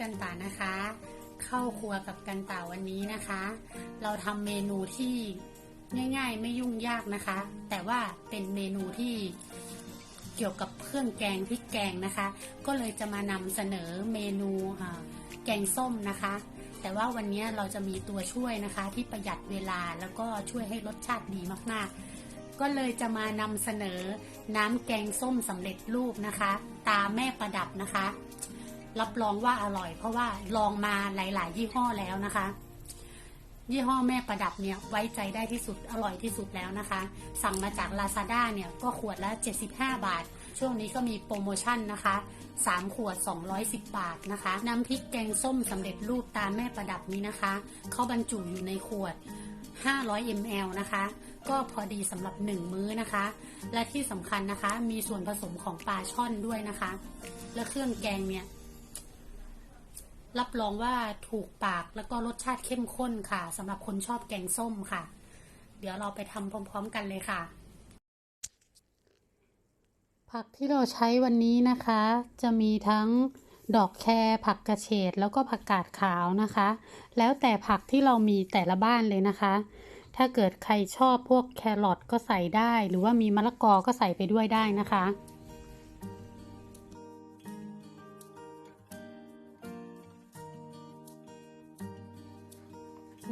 กันตานะคะ เข้าครัวกับกันตาวันนี้นะคะ เราทำเมนูที่ง่ายๆ ไม่ยุ่งยากนะคะ แต่ว่าเป็นเมนูที่เกี่ยวกับเครื่องแกงพริกแกงนะคะ ก็เลยจะมานำเสนอเมนูแกงส้มนะคะ แต่ว่าวันนี้เราจะมีตัวช่วยนะคะ ที่ประหยัดเวลาแล้วก็ช่วยให้รสชาติดีมากๆก็เลยจะมานำเสนอน้ำแกงส้มสำเร็จรูปนะคะ ตาแม่ประดับนะคะ รับรองว่าอร่อย เพราะว่าลองมาหลาย ๆ ยี่ห้อแล้วนะคะ ยี่ห้อแม่ประดับเนี่ยไว้ใจได้ที่สุดอร่อยที่สุดแล้วนะคะ สั่งมาจาก Lazada เนี่ยก็ขวดละ 75 บาท ช่วงนี้ก็มีโปรโมชั่นนะคะ 3 ขวด 210 บาทนะคะ น้ำพริกแกงส้มสำเร็จรูปตามแม่ประดับนี้นะคะ เขาบรรจุอยู่ในขวด500 ml นะคะ ก็พอดีสำหรับ 1 มื้อนะคะ และที่สำคัญนะคะ มีส่วนผสมของปลาช่อนด้วยนะคะ และเครื่องแกงเนี่ย รับรองว่าถูกปากแล้วก็รสชาติเข้มข้นค่ะสำหรับคนชอบแกงส้มค่ะ เดี๋ยวเราไปทำพร้อม ๆ กันเลยค่ะ ผักที่เราใช้วันนี้นะคะ จะมีทั้งดอกแครผักกระเฉดแล้วก็ผักกาดขาวนะคะ แล้วแต่ผักที่เรามีแต่ละบ้านเลยนะคะ ถ้าเกิดใครชอบพวกแครอทก็ใส่ได้ หรือว่ามีมะละกอก็ใส่ไปด้วยได้นะคะ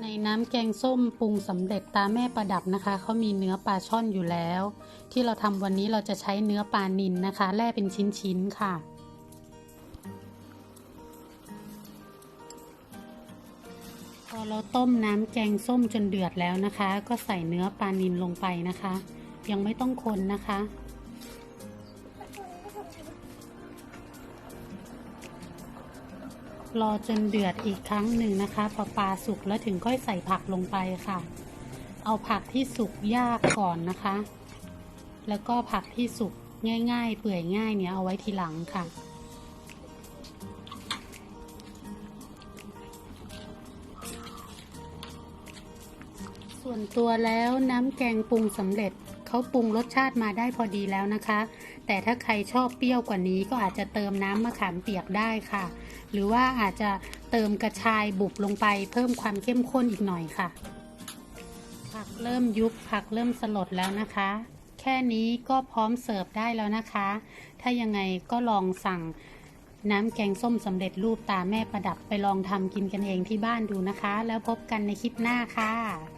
ในน้ำแกงส้มปรุงสำเร็จตาแม่ประดับนะคะเขามีเนื้อปลาช่อนอยู่แล้ว ที่เราทำวันนี้เราจะใช้เนื้อปลานิลนะคะแล่เป็นชิ้นๆค่ะ พอเราต้มน้ำแกงส้มจนเดือดแล้วนะคะ ก็ใส่เนื้อปลานิลลงไปนะคะ ยังไม่ต้องคนนะคะ รอจนเดือดอีกครั้งหนึ่งนะคะ พอปลาสุกแล้วถึงค่อยใส่ผักลงไปค่ะ เอาผักที่สุกยากก่อนนะคะ แล้วก็ผักที่สุกง่าย ๆ เปื่อยง่ายเนี่ยเอาไว้ทีหลังค่ะ ส่วนตัวแล้วน้ำแกงปรุงสำเร็จเขาปรุงรสชาติมาได้พอดีแล้วนะคะ แต่ถ้าใครชอบเปรี้ยวกว่านี้ก็อาจจะเติมน้ำมะขามเปียกได้ค่ะ หรือว่าอาจจะเติมกระชายบุบลงไปเพิ่มความเข้มข้นอีกหน่อยค่ะ ผักเริ่มยุบผักเริ่มสลดแล้วนะคะ แค่นี้ก็พร้อมเสิร์ฟได้แล้วนะคะ ถ้ายังไงก็ลองสั่งน้ำแกงส้มสำเร็จรูปตาแม่ประดับไปลองทำกินกันเองที่บ้านดูนะคะ แล้วพบกันในคลิปหน้าค่ะ